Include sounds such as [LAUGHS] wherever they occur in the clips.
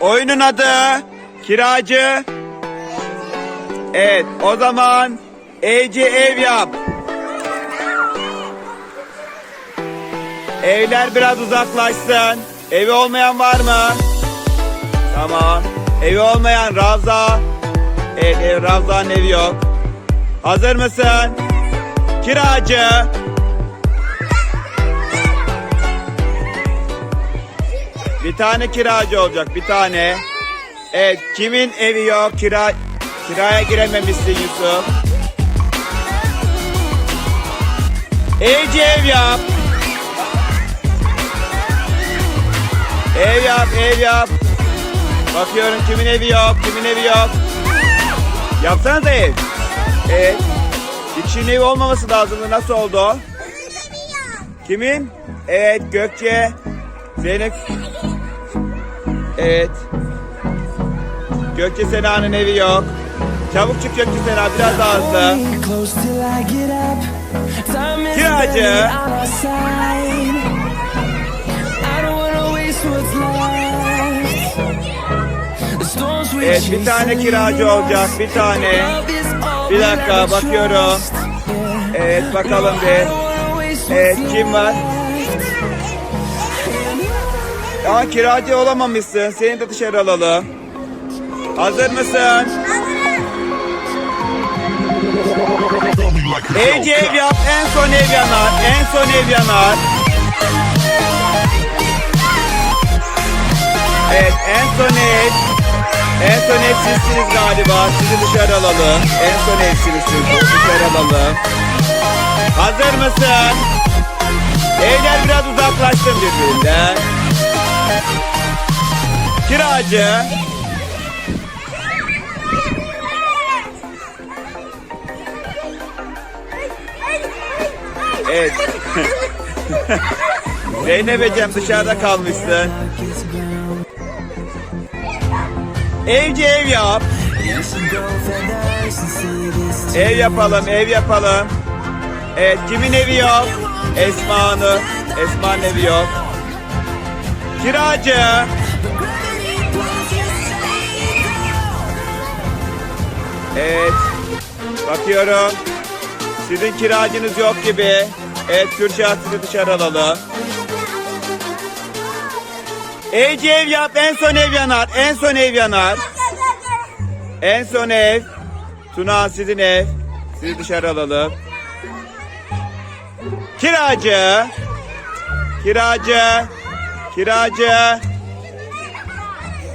Oyunun adı kiracı. Evet o zaman evci ev yap. Evler biraz uzaklaşsın. Evi olmayan var mı? Tamam. Evi olmayan Ravza. Evet ev Ravza'nın evi yok. Hazır mısın? Kiracı. Bir tane kiracı olacak bir tane. Evet kimin evi yok kira kiraya girememişsin Yusuf. Evci ev yap. Ev yap ev yap. Bakıyorum kimin evi yok kimin evi yok. Yapsanıza ev. Evet. Bir kişinin evi olmaması lazımdı nasıl oldu? Kimin? Evet Gökçe. Zeynep. Evet. Gökçe Sena'nın evi yok. Çabuk çık Gökçe Sena biraz daha hızlı. Kiracı. Evet bir tane kiracı olacak bir tane. Bir dakika bakıyorum. Evet bakalım bir. Evet kim var? Ama kiracı olamamışsın. Seni de dışarı alalım. Hazır mısın? Evci ev yap. En son ev yanar. En son ev yanar. Evet en son ev. En son ev sizsiniz galiba. Sizi dışarı alalım. En son evsiniz siz. Dışarı alalım. Hazır mısın? Evler biraz uzaklaştı birbirinden. Kiracı. Evet. [LAUGHS] Zeynep Ecem dışarıda kalmışsın. Evci ev yap. Ev yapalım, ev yapalım. Evet, kimin evi yok? Esma'nın. Esma'nın evi yok. Kiracı. Evet. Bakıyorum. Sizin kiracınız yok gibi. Evet Kürşat sizi dışarı alalım. Evci ev yap. En son ev yanar. En son ev yanar. En son ev. Tuna sizin ev. Sizi dışarı alalım. Kiracı. Kiracı. Kiracı.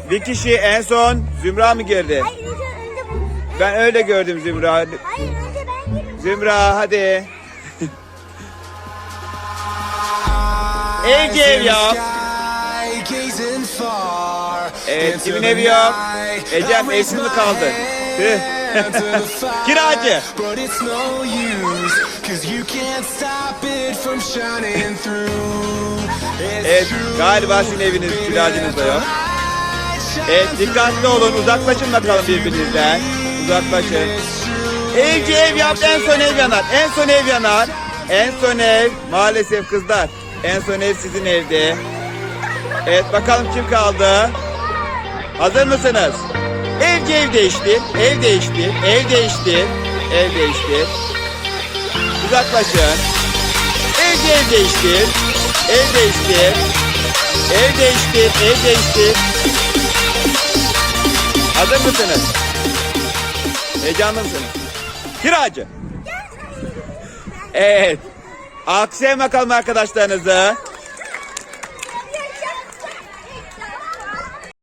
Bir kişi en son Zümra mı girdi? Hayır önce, önce bu. Ben öyle gördüm Zümra. Hayır önce ben girdim. Zümra hadi. [LAUGHS] Evci ev yap. Evet kimin evi yok? Ecem evsiz mi kaldı? Tüh. Kiracı. But it's no use, cause you can't stop it from shining through. It's Evet galiba sizin eviniz kiracınız da yok. Evet dikkatli olun uzaklaşın bakalım birbirinizden. Uzaklaşın. Evci ev yap en son ev yanar. En son ev yanar. En son ev maalesef kızlar. En son ev sizin evde. Evet bakalım kim kaldı? Hazır mısınız? Ev değişti. Ev değişti. Ev değişti. Ev değişti. Uzaklaşın. Evci ev değişti. Ev değişti. Ev değişti. Ev değişti. Hazır mısınız? Heyecanlı mısınız? Kiracı. Evet. Alkışlayın bakalım arkadaşlarınızı.